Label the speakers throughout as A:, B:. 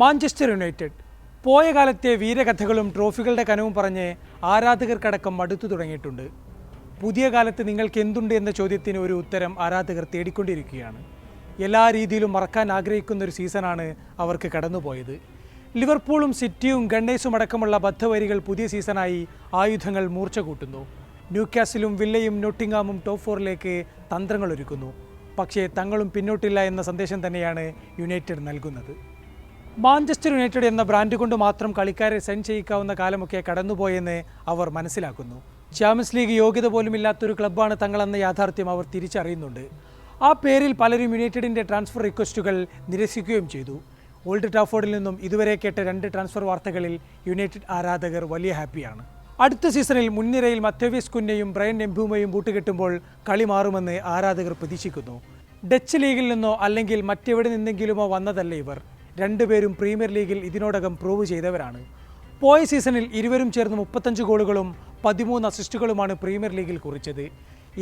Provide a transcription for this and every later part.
A: Manchester United. പോയ കാലത്തെ വീരകഥകളും ട്രോഫികളുടെ കനവും പറഞ്ഞ് ആരാധകർക്കടക്കം മടുത്തു തുടങ്ങിയിട്ടുണ്ട്. പുതിയ കാലത്ത് നിങ്ങൾക്ക് എന്തുണ്ട് എന്ന ചോദ്യത്തിന് ഒരു ഉത്തരം ആരാധകർ തേടിക്കൊണ്ടിരിക്കുകയാണ്. എല്ലാ രീതിയിലും മറക്കാൻ ആഗ്രഹിക്കുന്ന ഒരു സീസണാണ് അവർക്ക് കടന്നുപോയത്. ലിവർപൂളും സിറ്റിയും ഗണ്ണേഴ്സും അടക്കമുള്ള ബദ്ധവരികൾ പുതിയ സീസണായി ആയുധങ്ങൾ മൂർച്ച കൂട്ടുന്നു. ന്യൂക്യാസിലും വില്ലയും നോട്ടിങ്ങാമും ടോപ്പ് ഫോറിലേക്ക് തന്ത്രങ്ങൾ ഒരുക്കുന്നു പക്ഷേ തങ്ങളും പിന്നോട്ടില്ല എന്ന സന്ദേശം തന്നെയാണ് യുണൈറ്റഡ് നൽകുന്നത്. മാഞ്ചസ്റ്റർ യുണൈറ്റഡ് എന്ന ബ്രാൻഡ് കൊണ്ട് മാത്രം കളിക്കാരെ സൈൻ ചെയ്യിക്കാവുന്ന കാലമൊക്കെ കടന്നുപോയെന്ന് അവർ മനസ്സിലാക്കുന്നു. ചാമ്പ്യൻസ് ലീഗ് യോഗ്യത പോലും ഇല്ലാത്തൊരു ക്ലബ്ബാണ് തങ്ങളെന്ന യാഥാർത്ഥ്യം അവർ തിരിച്ചറിയുന്നുണ്ട്. ആ പേരിൽ പലരും യുണൈറ്റഡിന്റെ ട്രാൻസ്ഫർ റിക്വസ്റ്റുകൾ നിരസിക്കുകയും ചെയ്തു. ഓൾഡ് ടാഫോർഡിൽ നിന്നും ഇതുവരെ കേട്ട രണ്ട് ട്രാൻസ്ഫർ വാർത്തകളിൽ യുണൈറ്റഡ് ആരാധകർ വലിയ ഹാപ്പിയാണ്. അടുത്ത സീസണിൽ മുൻനിരയിൽ മത്തവ്യസ് കുന്നയും ബ്രയൻ എംബൂമയും ബൂട്ടുകെട്ടുമ്പോൾ കളി മാറുമെന്ന് ആരാധകർ പ്രതീക്ഷിക്കുന്നു. ഡച്ച് ലീഗിൽ നിന്നോ അല്ലെങ്കിൽ മറ്റെവിടെ നിന്നെങ്കിലുമോ വന്നതല്ല ഇവർ. രണ്ടുപേരും പ്രീമിയർ ലീഗിൽ ഇതിനോടകം പ്രൂവ് ചെയ്തവരാണ്. പോയ സീസണിൽ ഇരുവരും ചേർന്ന് മുപ്പത്തഞ്ച് ഗോളുകളും പതിമൂന്ന് അസിസ്റ്റുകളുമാണ് പ്രീമിയർ ലീഗിൽ കുറിച്ചത്.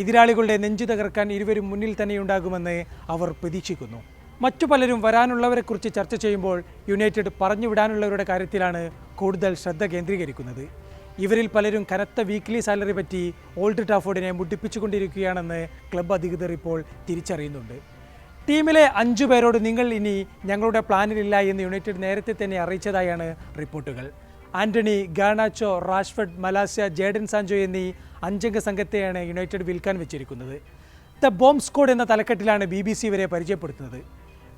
A: എതിരാളികളുടെ നെഞ്ചു തകർക്കാൻ ഇരുവരും മുന്നിൽ തന്നെയുണ്ടാകുമെന്ന് അവർ പ്രതീക്ഷിക്കുന്നു. മറ്റു പലരും വരാനുള്ളവരെക്കുറിച്ച് ചർച്ച ചെയ്യുമ്പോൾ യുണൈറ്റഡ് പറഞ്ഞു വിടാനുള്ളവരുടെ കാര്യത്തിലാണ് കൂടുതൽ ശ്രദ്ധ കേന്ദ്രീകരിക്കുന്നത്. ഇവരിൽ പലരും കനത്ത വീക്ക്ലി സാലറി പറ്റി ഓൾഡ് ടാഫോർഡിനെ മുട്ടിപ്പിച്ചുകൊണ്ടിരിക്കുകയാണെന്ന് ക്ലബ്ബ് അധികൃതർ ഇപ്പോൾ തിരിച്ചറിയുന്നുണ്ട്. ടീമിലെ അഞ്ചു പേരോട് നിങ്ങൾ ഇനി ഞങ്ങളുടെ പ്ലാനിലില്ല എന്ന് യുണൈറ്റഡ് നേരത്തെ തന്നെ അറിയിച്ചതായാണ് റിപ്പോർട്ടുകൾ. Antony Garnacho Rashford Malacia Jadon Sancho എന്നീ അഞ്ചംഗ സംഘത്തെയാണ് യുണൈറ്റഡ് വിൽക്കാൻ വെച്ചിരിക്കുന്നത്. ദ ബോംബ് സ്ക്വാഡ് എന്ന തലക്കെട്ടിലാണ് ബി ബി സി ഇവരെ പരിചയപ്പെടുത്തുന്നത്.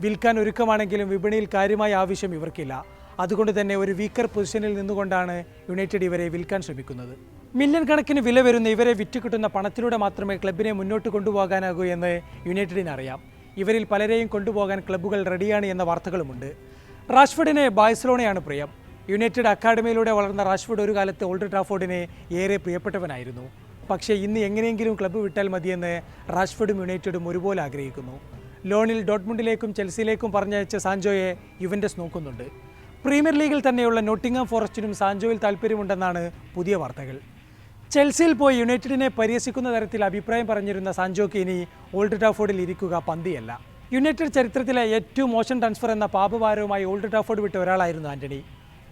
A: വിൽക്കാൻ ഒരുക്കമാണെങ്കിലും വിപണിയിൽ കാര്യമായ ആവശ്യം ഇവർക്കില്ല. അതുകൊണ്ട് തന്നെ ഒരു വീക്കർ പൊസിഷനിൽ നിന്നുകൊണ്ടാണ് യുണൈറ്റഡ് ഇവരെ വിൽക്കാൻ ശ്രമിക്കുന്നത്. മില്യൺ കണക്കിന് വില വരുന്ന ഇവരെ വിറ്റുകിട്ടുന്ന പണത്തിലൂടെ മാത്രമേ ക്ലബിനെ മുന്നോട്ട് കൊണ്ടുപോകാനാകൂ എന്ന് യുണൈറ്റഡിന് അറിയാം. ഇവരിൽ പലരെയും കൊണ്ടുപോകാൻ ക്ലബ്ബുകൾ റെഡിയാണ് എന്ന വാർത്തകളുമുണ്ട്. റാഷ്ഫോർഡിനെ ബാഴ്സലോണയാണ് പ്രിയം. യുണൈറ്റഡ് അക്കാഡമിയിലൂടെ വളർന്ന റാഷ്ഫോർഡ് ഒരു കാലത്ത് ഓൾഡ് ട്രാഫോർഡിനെ ഏറെ പ്രിയപ്പെട്ടവനായിരുന്നു. പക്ഷേ ഇന്ന് എങ്ങനെയെങ്കിലും ക്ലബ്ബ് വിട്ടാൽ മതിയെന്ന് റാഷ്ഫോർഡും യുണൈറ്റഡും ഒരുപോലെ ആഗ്രഹിക്കുന്നു. ലോണിൽ ഡോട്ട്മുണ്ടിലേക്കും ചെൽസിയിലേക്കും പറഞ്ഞയച്ച സാൻജോയെ യുവൻഡസ് നോക്കുന്നുണ്ട്. പ്രീമിയർ ലീഗിൽ തന്നെയുള്ള നോട്ടിംഗം ഫോറസ്റ്റിനും സാൻജോയിൽ താല്പര്യമുണ്ടെന്നാണ് പുതിയ വാർത്തകൾ. ചെൽസിയിൽ പോയി യുണൈറ്റഡിനെ പരിഹസിക്കുന്ന തരത്തിൽ അഭിപ്രായം പറഞ്ഞിരുന്ന സാഞ്ചോക്ക് ഇനി ഓൾഡ് ടാഫോർഡിൽ ഇരിക്കുക പന്തിയല്ല. യുണൈറ്റഡ് ചരിത്രത്തിലെ ഏറ്റവും മോശം ട്രാൻസ്ഫർ എന്ന പാപഭാരവുമായി ഓൾഡ് ടാഫോർഡ് വിട്ട ഒരാളായിരുന്നു ആന്റണി.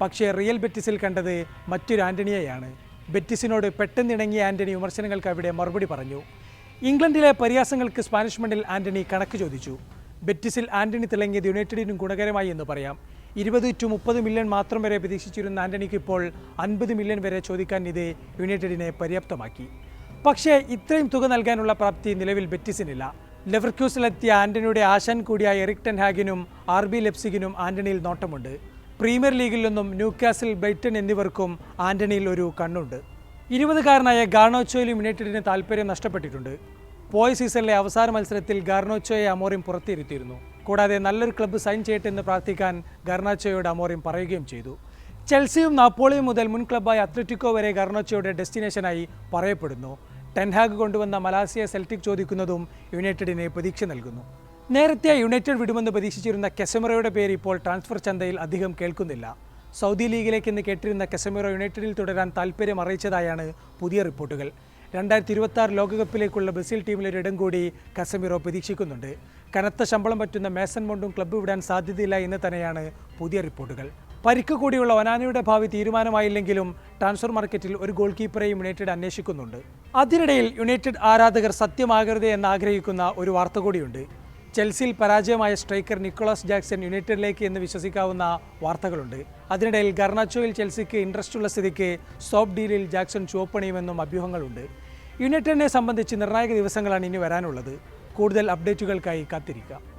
A: പക്ഷേ റിയൽ ബെറ്റിസിൽ കണ്ടത് മറ്റൊരു ആന്റണിയെയാണ്. ബെറ്റിസിനോട് പെട്ടെന്നിണങ്ങിയ ആന്റണി വിമർശനങ്ങൾക്ക് അവിടെ മറുപടി പറഞ്ഞു. ഇംഗ്ലണ്ടിലെ പരിഹാസങ്ങൾക്ക് സ്പാനിഷ് മണ്ണിൽ ആന്റണി കണക്ക് ചോദിച്ചു. ബെറ്റിസിൽ ആന്റണി തിളങ്ങിയത് യുണൈറ്റഡിനും ഗുണകരമായി എന്ന് പറയാം. ഇരുപത് ടു മുപ്പത് മില്യൺ മാത്രം വരെ പ്രതീക്ഷിച്ചിരുന്ന ആന്റണിക്ക് ഇപ്പോൾ അൻപത് മില്യൺ വരെ ചോദിക്കാൻ ഇത് യുണൈറ്റഡിനെ പര്യാപ്തമാക്കി. പക്ഷേ ഇത്രയും തുക നൽകാനുള്ള പ്രാപ്തി നിലവിൽ ബെറ്റിസിനില്ല. ലെവർക്യൂസിലെത്തിയ ആന്റണിയുടെ ആശാൻ കൂടിയായ എറിക് ടെൻ ഹാഗിനും ആർ ബി ലെപ്സിഗിനും ആന്റണിയിൽ നോട്ടമുണ്ട്. പ്രീമിയർ ലീഗിൽ നിന്നും ന്യൂക്കാസിൽ ബ്രൈറ്റൺ എന്നിവർക്കും ആന്റണിയിൽ ഒരു കണ്ണുണ്ട്. ഇരുപതുകാരനായ ഗാർണോച്ചോയിലും യുണൈറ്റഡിന് താല്പര്യം നഷ്ടപ്പെട്ടിട്ടുണ്ട്. പോയ സീസണിലെ അവസാന മത്സരത്തിൽ ഗാർണോച്ചോയെ അമോറിം പുറത്തിരുത്തിയിരുന്നു. കൂടാതെ നല്ലൊരു ക്ലബ്ബ് സൈൻ ചെയ്യട്ടെ എന്ന് പ്രാർത്ഥിക്കാൻ ഗർണാച്ചോയോട് അമോറിം പറയുകയും ചെയ്തു. ചെൽസിയും നാപ്പോളിയും മുതൽ മുൻ ക്ലബ്ബായ അത്ലറ്റിക്കോ വരെ ഗർണോച്ചോയുടെ ഡെസ്റ്റിനേഷനായി പറയപ്പെടുന്നു. ടെൻഹാഗ് കൊണ്ടുവന്ന മലാസിയ സെൽറ്റിക് ചോദിക്കുന്നതും യുണൈറ്റഡിനെ പ്രതീക്ഷ നൽകുന്നു. നേരത്തെ യുണൈറ്റഡ് വിടുമെന്ന് പ്രതീക്ഷിച്ചിരുന്ന കെസമിറോയുടെ പേര് ഇപ്പോൾ ട്രാൻസ്ഫർ ചന്തയിൽ അധികം കേൾക്കുന്നില്ല. സൗദി ലീഗിലേക്ക് ഇന്ന് കേട്ടിരുന്ന കെസമിറോ യുണൈറ്റഡിൽ തുടരാൻ താൽപ്പര്യം അറിയിച്ചതായാണ് പുതിയ റിപ്പോർട്ടുകൾ. രണ്ടായിരത്തി ഇരുപത്തി ലോകകപ്പിലേക്കുള്ള ബ്രസീൽ ടീമിലൊരിടം കൂടി കസമിറോ പ്രതീക്ഷിക്കുന്നുണ്ട്. കനത്ത ശമ്പളം പറ്റുന്ന മേസൻ മൊണ്ടും ക്ലബ്ബ് വിടാൻ സാധ്യതയില്ല എന്ന് തന്നെയാണ് പുതിയ റിപ്പോർട്ടുകൾ. പരിക്ക് കൂടിയുള്ള ഒനാനയുടെ ഭാവി തീരുമാനമായില്ലെങ്കിലും ട്രാൻസ്ഫർ മാർക്കറ്റിൽ ഒരു ഗോൾ കീപ്പറെയും യുണൈറ്റഡ് അന്വേഷിക്കുന്നുണ്ട്. അതിനിടയിൽ യുണൈറ്റഡ് ആരാധകർ സത്യമാകരുത് എന്ന് ആഗ്രഹിക്കുന്ന ഒരു വാർത്ത കൂടിയുണ്ട്. ചെൽസിയിൽ പരാജയമായ സ്ട്രൈക്കർ നിക്കോളാസ് ജാക്സൺ യുണൈറ്റഡിലേക്ക് എന്ന് വിശ്വസിക്കാവുന്ന വാർത്തകളുണ്ട്. അതിനിടയിൽ ഗർണാച്ചോയിൽ ചെൽസിക്ക് ഇൻട്രസ്റ്റ് ഉള്ള സ്ഥിതിക്ക് സോപ്പ് ഡീലിൽ ജാക്സൺ ചുവപ്പണിയുമെന്നും അഭ്യൂഹങ്ങളുണ്ട്. യുണൈറ്റഡിനെ സംബന്ധിച്ച് നിർണായക ദിവസങ്ങളാണ് ഇനി വരാനുള്ളത്. കൂടുതൽ അപ്ഡേറ്റുകൾക്കായി കാത്തിരിക്കാം.